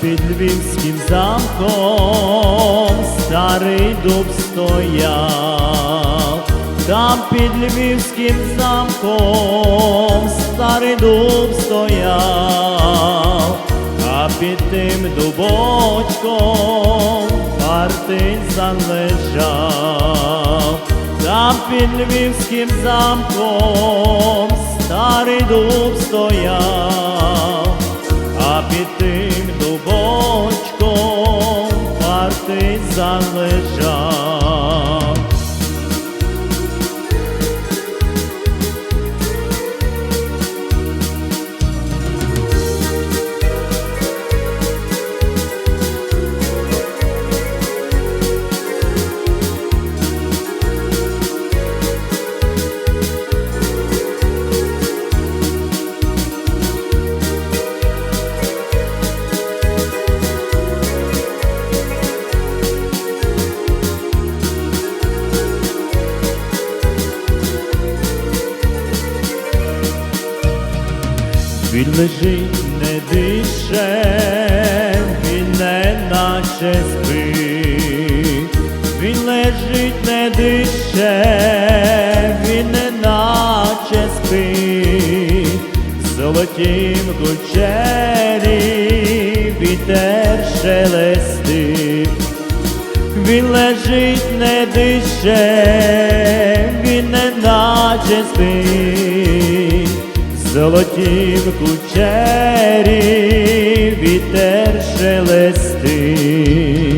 під львівським замком старий дуб стояв, там під львівським замком старий дуб стояв, а під тим дубочком партизан лежав, там під львівським замком старий дуб стояв, а під тим партизан Він лежить не дише, він не наче спить. Він лежить не дише, він не наче спить. Золотім кучері вітер шелестить. Він лежить не дише, він не наче спить. Золоті в кучері вітер шелестить.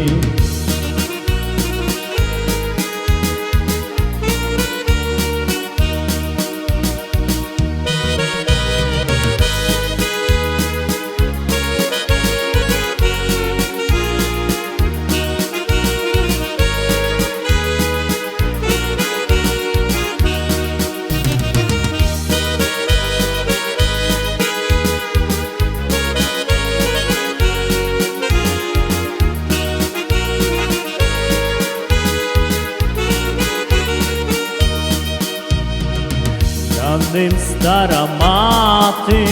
Над ним стара мати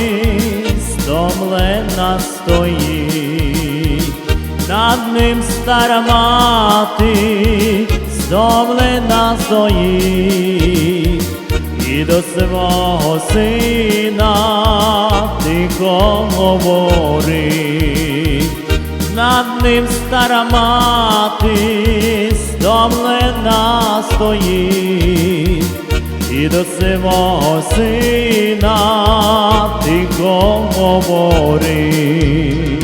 стомлена стоїть, над ним стара мати стомлена стоїть, і до свого сина тихо говорить, над ним стара мати стомлена стоїть і до свого сина тихо говорить.